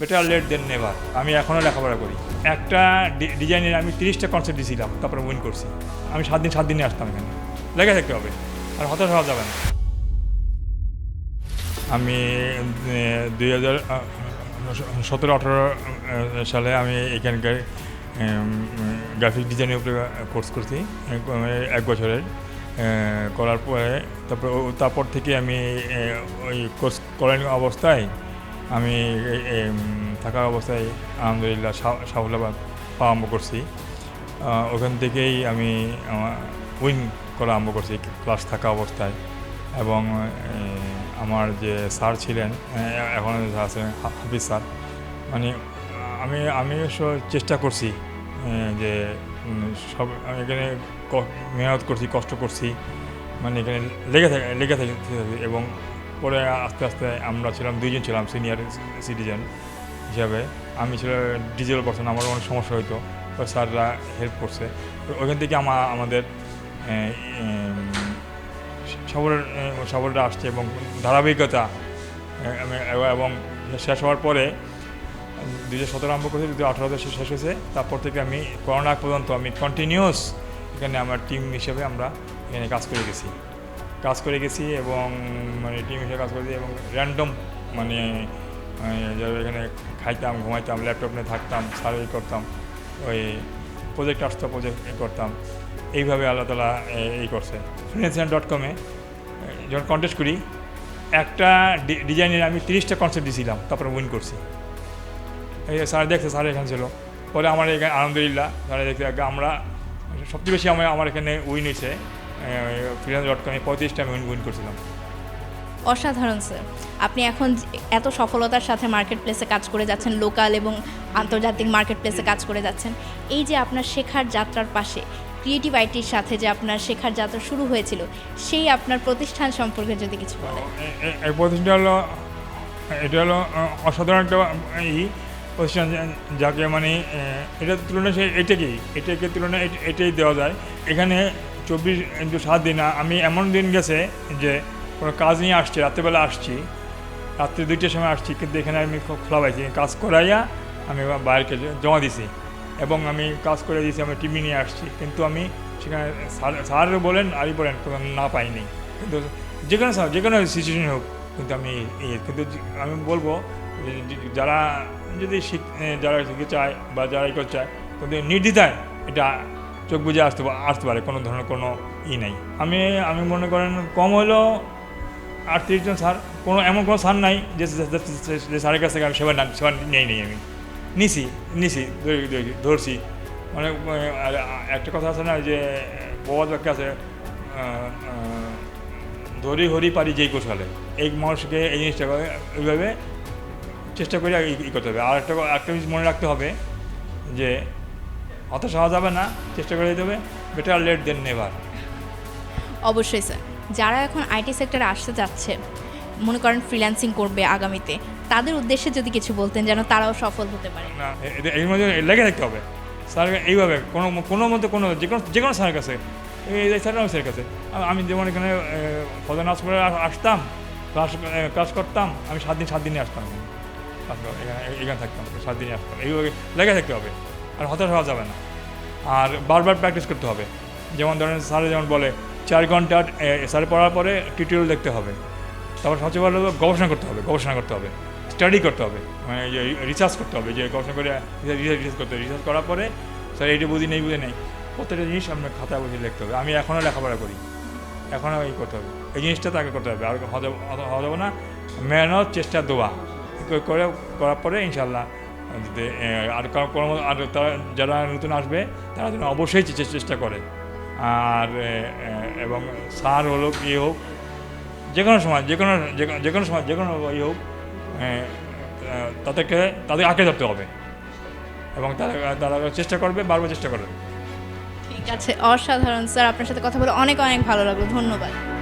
Better late than never আমি এখনও লেখাপড়া করি। একটা ডিজাইনের আমি তিরিশটা কনসেপ্ট দিয়েছিলাম তারপরে উইন করছি। আমি সাত দিন সাত দিনে আসতাম এখানে। লেগে থাকতে হবে, আর হতাশ হওয়া যাবে না। আমি দুই হাজার সতেরো, আঠারো সালে আমি এখানকার গ্রাফিক ডিজাইনের উপরে কোর্স করছি, এক বছরের। করার পরে, তারপর তারপর থেকে আমি ওই কোর্স করার অবস্থায় আমি থাকা অবস্থায় আলহামদুলিল্লাহ সাফল্যবাদ পাওয়া আরম্ভ করছি। ওখান থেকেই আমি উইন করা আরম্ভ করছি ক্লাস থাকা অবস্থায়। এবং আমার যে স্যার ছিলেন এখন আছেন হাফিজ স্যার। মানে আমি আমি চেষ্টা করছি যে সব, এখানে মেহনত করছি, কষ্ট করছি মানে এখানে লেগে থাকে লেগে থাকে, এবং পরে আস্তে আস্তে আমরা ছিলাম, দুইজন ছিলাম সিনিয়র সিটিজেন হিসাবে। আমি ছিল ডিজেল পার্সন আমার অনেক সমস্যা হতো স্যাররা হেল্প করছে। ওইখান থেকে আমা, আমাদের সবরের সবরটা আসছে এবং ধারাবাহিকতা এবং- শেষ হওয়ার পরে দুই হাজার সতেরো আরম্ভ করেছি দু হাজার আঠারোতে শেষ হয়েছে। তারপর থেকে আমি করোনা পর্যন্ত আমি কন্টিনিউস এখানে আমার টিম হিসেবে আমরা এখানে কাজ করে গেছি। কাজ করে গেছি এবং মানে টিম হিসেবে কাজ করেছি এবং র্যান্ডম মানে মানে যারা এখানে খাইতাম, ঘুমাইতাম ল্যাপটপ নিয়ে থাকতাম সার্ভে করতাম, ওই প্রজেক্ট আসতো প্রজেক্ট করতাম। এইভাবে আল্লাহ তালা এই করছে। ফ্রিন্যান্সিয়ান ডট কমে যখন কন্টেস্ট করি, একটা ডিজাইনের আমি তিরিশটা কনসেপ্ট দিয়েছিলাম তারপরে উইন করছি। এই স্যার দেখছে স্যার এখানে ছিল। পরে আমার এখানে, আলহামদুলিল্লাহ স্যার দেখতে আমরা সবচেয়ে বেশি আমার আমার এখানে উইন হয়েছে। ফ্রিল্যান্স ডট কমে পঁয়ত্রিশটা আমি উইন করছিলাম। অসাধারণ স্যার আপনি এখন এত সফলতার সাথে মার্কেট প্লেসে কাজ করে যাচ্ছেন লোকাল এবং আন্তর্জাতিক মার্কেট প্লেসে কাজ করে যাচ্ছেন এই যে আপনার শেখার যাত্রার পাশে ক্রিয়েটিভ আইটির সাথে যে আপনার শেখার যাত্রা শুরু হয়েছিল সেই আপনার প্রতিষ্ঠান সম্পর্কে যদি কিছু বলেন। এই প্রতিষ্ঠানটা হলো এটা হলো অসাধারণ একটা এই প্রতিষ্ঠান যাকে মানে এটার তুলনায় সে এটাকেই এটাকে তুলনায় এটাই দেওয়া যায়। এখানে চব্বিশ ইন্টু সাত দিন। আমি এমন দিন গেছে যে কোনো কাজ নিয়ে আসছি, রাত্রেবেলা আসছি। রাত্রে দুইটার সময় আসছি, কিন্তু এখানে আমি খোলা পাইছি। কাজ করাইয়া আমি বাইরকে জমা দিছি এবং আমি কাজ করে দিয়েছি, আমি টিভি নিয়ে আসছি। কিন্তু আমি সেখানে স্যার স্যার বলেন, আরই বলেন না পাইনি। কিন্তু যে কোনো স্যার যে কোনো সিচুয়েশন হোক, কিন্তু আমি কিন্তু আমি বলব যারা যদি শিখ- যারা শিখতে চায় বা যারা করতে চায়, কিন্তু নির্দ্বিধায় এটা চোখ বুঝে আসতে আসতে পারে, কোনো ধরনের কোনো ই নেই। আমি আমি মনে করেন কম হলেও আটত্রিশ জন স্যার, কোনো এমন কোনো স্যার নাই যে স্যারের কাছ থেকে আমি সেবা সেবা নেই নেই আমি। নিছি নিছি, ধরে- ধরে- ধরছি। মানে একটা কথা আছে না যে বড় বাক্য আছে ধরি হরি পারি যেই কৌশলে। এই মানুষকে এই জিনিসটা ওইভাবে চেষ্টা করে ই করতে হবে। আর একটা একটা জিনিস মনে রাখতে হবে যে হতাশ সহজ যাবে না চেষ্টা করে যেতে হবে বেটার লেট দেন নেভার অবশ্যই স্যার যারা এখন আইটি সেক্টরে আসতে যাচ্ছে মনে করেন ফ্রিল্যান্সিং করবে আগামীতে তাদের উদ্দেশ্যে যদি কিছু বলতেন যেন তারাও সফল হতে পারে। না এর মধ্যে লেগে থাকতে হবে। স্যার এইভাবে কোনো কোনো মধ্যে কোনো যে কোনো যে কোনো স্যারের কাছে এই স্যারের স্যারের কাছে আমি যেমন এখানে নাচ করে আসতাম ক্লাস ক্লাস করতাম আমি সাত দিন সাত দিনে আসতাম। এখানে থাকতাম সাত দিনে আসতাম। এইভাবে লেগে থাকতে হবে। আর হতাশ হওয়া যাবে না। আর বারবার প্র্যাকটিস করতে হবে। যেমন ধরেন স্যারে যেমন বলে, চার ঘণ্টা স্যারে পড়ার পরে টিউটোরিয়াল দেখতে হবে। তারপর সবচেয়ে ভালো গবেষণা করতে হবে, গবেষণা করতে হবে স্টাডি করতে হবে। মানে রিসার্চ করতে হবে, যে গবেষণা করে রিসার্চ করতে হবে। রিসার্চ করার পরে, স্যার, এইটা বুঝি নেই, বুঝে নেই। প্রত্যেকটা জিনিস আমরা খাতায় বসে লিখতে হবে। আমি এখনও লেখাপড়া করি। এখনও এই করতে হবে। এই জিনিসটা তাকে করতে হবে। আর হতে যাবে না। মেহনত, চেষ্টা ক- করে, করার পরে ইনশাল্লাহ আর কারও কোনো, আর তারা যারা নতুন আসবে, তারা যেন অবশ্যই চেষ্টা করে। আর এবং সার হলো ইয়ে হোক, যে কোনো সময়, যে কোনো, যে কোনো- সময়, যে কোনো ইয়ে হোক তাদেরকে, তাদের আঁকে ধরতে হবে। এবং তারা তারা চেষ্টা করবে, বারবার চেষ্টা করবে। ঠিক আছে, অসাধারণ। স্যার, আপনার সাথে কথা বলে অনেক অনেক ভালো লাগল। ধন্যবাদ।